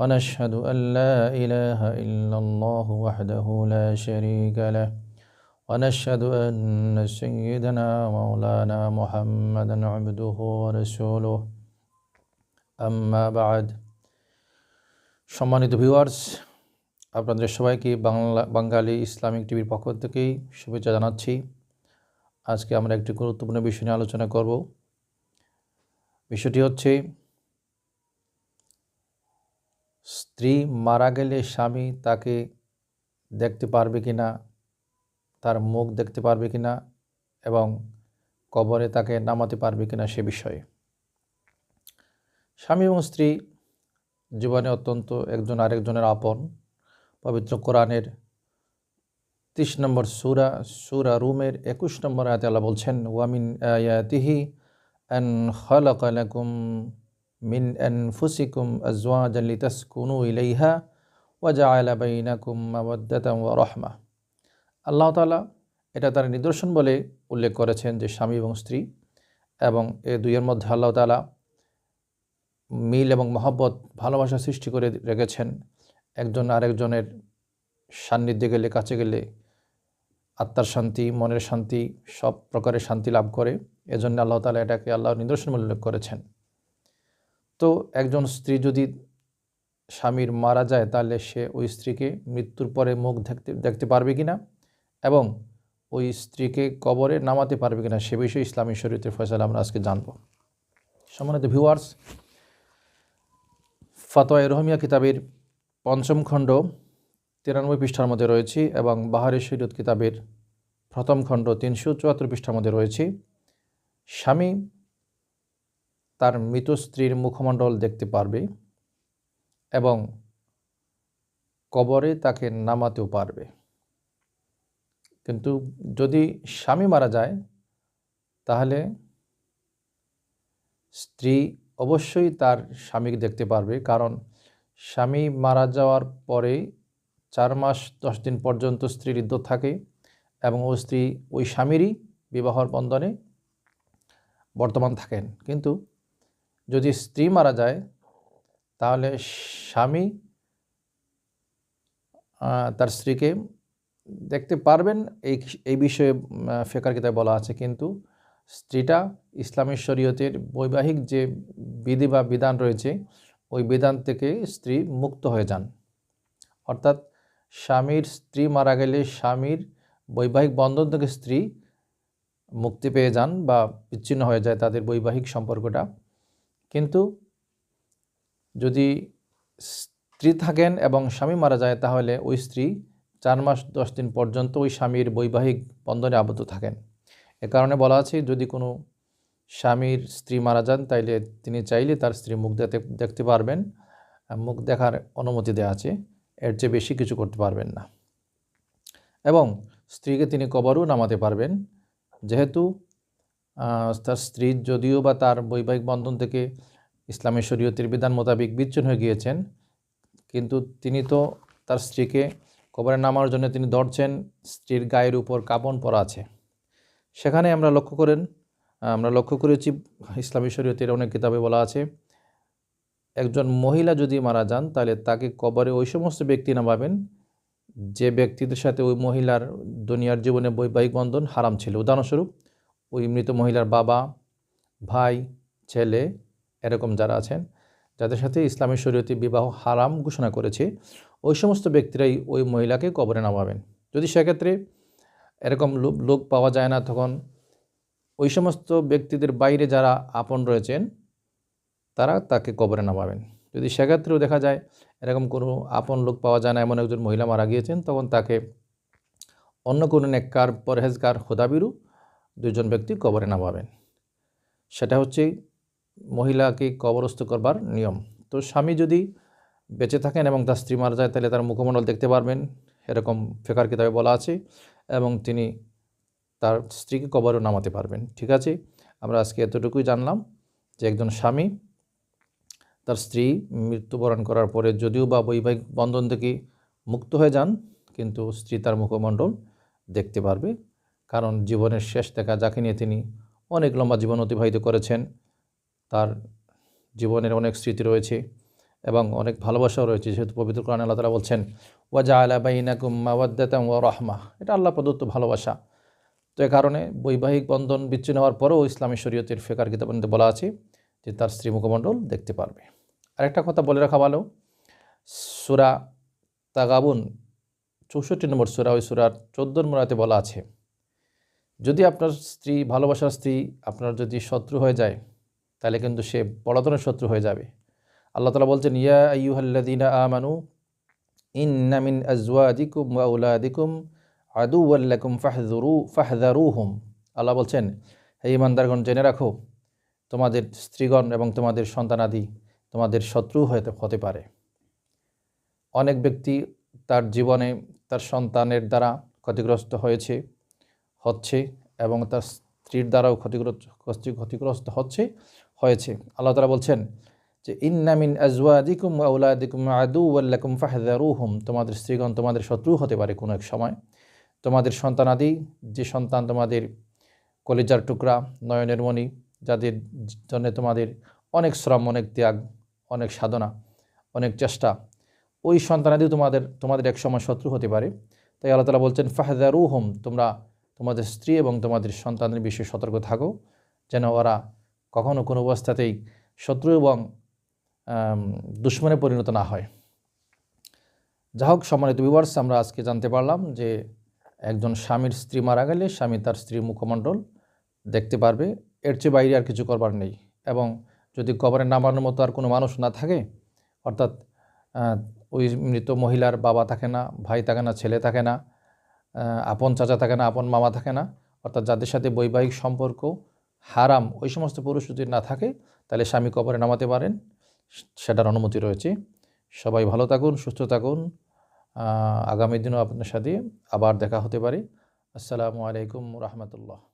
ونشهد أن لا إله إلا الله وحده لا شريك له, ونشهد أن سيدنا مولانا محمدا عبده ورسوله. أما بعد, সম্মানিত ভিউয়ার্স আপনাদের সবাইকে বাংলা বাঙালি ইসলামিক টিভির পক্ষ থেকেই শুভেচ্ছা জানাচ্ছি। আজকে আমরা একটি গুরুত্বপূর্ণ বিষয় নিয়ে আলোচনা করব। বিষয়টি হচ্ছে স্ত্রী মারা গেলে স্বামী তাকে দেখতে পারবে কি না, তার মুখ দেখতে পারবে কি না এবং কবরে তাকে নামাতে পারবে কি না সে বিষয়ে। স্বামী এবং স্ত্রী জীবনে অত্যন্ত একজন আরেকজনের আপন। পবিত্র কোরআনের তিরিশ নম্বর সুরা সুরা রুমের একুশ নম্বর আয়াতে আল্লাহ বলছেন ওয়ামিন আয়াতিহি আন খালাকালাকুম মিন লিতাসকুনু ইলাইহা ওয়া জাআলা বাইনাকুম মাওয়াদ্দাতান ওয়া রাহমা। আল্লাহ তাআলা এটা তার নিদর্শন বলে উল্লেখ করেছেন যে স্বামী এবং স্ত্রী এবং এ দুইয়ের মধ্যে আল্লাহ তাআলা মিল এবং মহব্বত, ভালোবাসা সৃষ্টি করে রেখেছেন। একজন আরেকজনের সান্নিধ্যে গেলে, কাছে গেলে আত্মার শান্তি, মনের শান্তি, সব প্রকারের শান্তি লাভ করে। এজন্য আল্লাহ তালা এটাকে আল্লাহর নিদর্শন উল্লেখ করেছেন। তো একজন স্ত্রী যদি স্বামীর মারা যায়, তাহলে সে ওই স্ত্রীকে মৃত্যুর পরে মুখ দেখতে দেখতে পারবে কি না এবং ওই স্ত্রীকে কবরে নামাতে পারবে কিনা? সে বিষয়ে ইসলামী শরীয়তের ফয়সালা আমরা আজকে জানব। সম্মানিত ভিউয়ার্স ফাতোয়া রহমিয়া কিতাবের পঞ্চম খণ্ড তিরানব্বই পৃষ্ঠার মধ্যে রয়েছে এবং বাহারি শরীয়ত কিতাবের প্রথম খণ্ড তিনশো চুয়াত্তর পৃষ্ঠার মধ্যে রয়েছে। স্বামী তার মৃত স্ত্রীর মুখমণ্ডল দেখতে পারবে এবং কবরে তাকে নামাতেও পারবে। কিন্তু যদি স্বামী মারা যায়, তাহলে স্ত্রী অবশ্যই তার স্বামীকে দেখতে পারবে, কারণ স্বামী মারা যাওয়ার পরে চার মাস, দশ দিন পর্যন্ত স্ত্রীর ইদ্যত থাকে এবং ও স্ত্রী ওই স্বামীরই বিবাহর বন্ধনে বর্তমান থাকেন। কিন্তু যদি স্ত্রী মারা যায়, তাহলে স্বামী তার স্ত্রীকে দেখতে পারবেন। এই এই বিষয়ে ফেকার কিতাবে বলা আছে। কিন্তু স্ত্রীটা ইসলামী শরীয়তের বৈবাহিক যে বিধি বা বিধান রয়েছে, ওই বিধান থেকে স্ত্রী মুক্ত হয়ে যান। অর্থাৎ স্বামীর স্ত্রী মারা গেলে স্বামীর বৈবাহিক বন্ধন থেকে স্ত্রী মুক্তি পেয়ে যান বা বিচ্ছিন্ন হয়ে যায় তাদের বৈবাহিক সম্পর্কটা। কিন্তু যদি স্ত্রী থাকেন এবং স্বামী মারা যায়, তাহলে ওই স্ত্রী চার মাস দশ দিন পর্যন্ত ওই স্বামীর বৈবাহিক বন্ধনে আবদ্ধ থাকেন। এ কারণে বলা আছে, যদি কোনো স্বামীর স্ত্রী মারা যান, তাইলে তিনি চাইলে তার স্ত্রী মুখ দেখতে দেখতে পারবেন। মুখ দেখার অনুমতি দেওয়া আছে, এর চেয়ে বেশি কিছু করতে পারবেন না। এবং স্ত্রীকে তিনি কবরও নামাতে পারবেন, যেহেতু তার স্ত্রী যদিও বা তার বৈবাহিক বন্ধন থেকে ইসলামী শরীয়তের বিধান মোতাবেক বিচ্ছিন্ন হয়ে গিয়েছেন, কিন্তু তিনি তো তার স্ত্রীকে কবরে নামার জন্য তিনি দৌড়ছেন, স্ত্রীর গায়ের উপর কাপন পরা আছে। সেখানে আমরা লক্ষ্য করেন আমরা লক্ষ্য করেছি ইসলামী শরীয়তের অনেক কিতাবে বলা আছে, একজন মহিলা যদি মারা যান, তাহলে তাকে কবরে ওই সমস্ত ব্যক্তি নামাবেন, যে ব্যক্তিদের সাথে ওই মহিলার দুনিয়ার জীবনে বৈবাহিক বন্ধন হারাম ছিল। উদাহরণস্বরূপ ওই মৃত মহিলার বাবা, ভাই, ছেলে এরকম যারা আছেন, যাদের সাথে ইসলামী শরীয়তে বিবাহ হারাম ঘোষণা করেছে, ওই সমস্ত ব্যক্তিরাই ওই মহিলাকে কবরে নামাবেন। যদি সেক্ষেত্রে এরকম লোক পাওয়া যায় না, তখন ওই সমস্ত ব্যক্তিদের বাইরে যারা আপন রয়েছেন, তারা তাকে কবরে নামাবেন। যদি সেক্ষেত্রেও দেখা যায় এরকম কোনো আপন লোক পাওয়া যায় না, এমন একজন মহিলা মারা গিয়েছেন, তখন তাকে অন্য কোনো নেককার, পরহেজগার হোদাবিরু দুজন ব্যক্তি কবরে নামাবেন। সেটা হচ্ছে মহিলাকে কবরস্থ করবার নিয়ম। তো স্বামী যদি বেঁচে থাকেন এবং তার স্ত্রী মারা যায়, তাহলে তার মুখমণ্ডল দেখতে পারবেন। এরকম ফেকার কিতাবে বলা আছে এবং তিনি তার স্ত্রীকে কবরও নামাতে পারবেন। ঠিক আছে? আমরা আজকে এতটুকুই জানলাম যে একজন স্বামী তার স্ত্রী মৃত্যুবরণ করার পরে যদিও বা বৈবাহিক বন্ধন থেকে মুক্ত হয়ে যান, কিন্তু স্ত্রী তার মুখমণ্ডল দেখতে পারবে। কারণ জীবনের শেষ দেখা যাকে নিয়ে তিনি অনেক লম্বা জীবন অতিবাহিত করেছেন, তার জীবনের অনেক স্মৃতি রয়েছে এবং অনেক ভালোবাসাও রয়েছে। যেহেতু পবিত্র কোরআন আল্লাহ তালা বলছেন ওয়াজা আলা বাইনাকুম মাওয়াদ্দাতাম ওয়া রহমা এটা আল্লাহ প্রদত্ত ভালোবাসা। তো এ কারণে বৈবাহিক বন্ধন বিচ্ছিন্ন হওয়ার পরেও ইসলামী শরীয়তের ফেকার কিতাবনীতে বলা আছে যে তার স্ত্রী মুখমণ্ডল দেখতে পারবে। আরেকটা কথা বলে রাখা ভালো, সুরা তাগাবুন, চৌষট্টি নম্বর সুরা, ওই সুরার চোদ্দ নম্বরাতে বলা আছে যদি আপনার স্ত্রী, ভালোবাসার স্ত্রী আপনার যদি শত্রু হয়ে যায়, তাহলে কিন্তু সে বড় ধরনের শত্রু হয়ে যাবে। আল্লাহ তালা বলছেন, ইয়া আইয়ুহাল্লাদিনা আমানু ইন্নামিন আজওয়াদিকুম ওয়া উলাদিকুম আদুওয়াল্লাকুম ফাহদুরু ফাহদারুহুম আল্লাহ বলছেন, হে ইমানদারগণ জেনে রাখো, তোমাদের স্ত্রীগণ এবং তোমাদের সন্তানাদি তোমাদের শত্রু হতে হতে পারে। অনেক ব্যক্তি তার জীবনে তার সন্তানের দ্বারা ক্ষতিগ্রস্ত হয়েছে হচ্ছে এবং তার স্ত্রীর দ্বারাও ক্ষতিগ্রস্ত ক্ষতিগ্রস্ত হচ্ছে, হয়েছে। আল্লাহ তালা বলছেন যে ইন্নামিন আজওয়াদিকুম আউলাদিকুম আদু ওয়াল্লাকুম ফাহদারুহুম তোমাদের স্ত্রীগণ তোমাদের শত্রু হতে পারে কোনো এক সময়। তোমাদের সন্তানাদি, যে সন্তান তোমাদের কলিজার টুকরা, নয়নের মণি, যাদের জন্য তোমাদের অনেক শ্রম, অনেক ত্যাগ, অনেক সাধনা, অনেক চেষ্টা, ওই সন্তানাদি তোমাদের তোমাদের এক সময় শত্রু হতে পারে। তাই আল্লাহ তালা বলছেন ফাহদারু হোম তোমরা তোমাদের স্ত্রী এবং তোমাদের সন্তানের বিষয়ে সতর্ক থাকো, যেন ওরা কখনো কোনো অবস্থাতেই শত্রু এবং দুশ্মনে পরিণত না হয়। যা হোক, সম্মানিত বিভার্স আমরা আজকে জানতে পারলাম যে একজন স্বামীর স্ত্রী মারা গেলে স্বামী তার স্ত্রীর মুখমণ্ডল দেখতে পারবে, এর চেয়ে বাইরে আর কিছু করবার নেই এবং যদি কবরে নামানোর মতো আর কোনো মানুষ না থাকে, অর্থাৎ ওই মৃত মহিলার বাবা থাকে না, ভাই থাকে না, ছেলে থাকে না আপন চাচা থাকে না, আপন মামা থাকে না, অর্থাৎ যাদের সাথে বৈবাহিক সম্পর্ক হারাম ওই সমস্ত পুরুষ যদি না থাকে, তাহলে স্বামী কবরে নামাতে পারেন, সেটার অনুমতি রয়েছে। সবাই ভালো থাকুন, সুস্থ থাকুন। আগামী দিনও আপনার সাথে আবার দেখা হতে পারে। আসসালামু আলাইকুম রহমতুল্লাহ।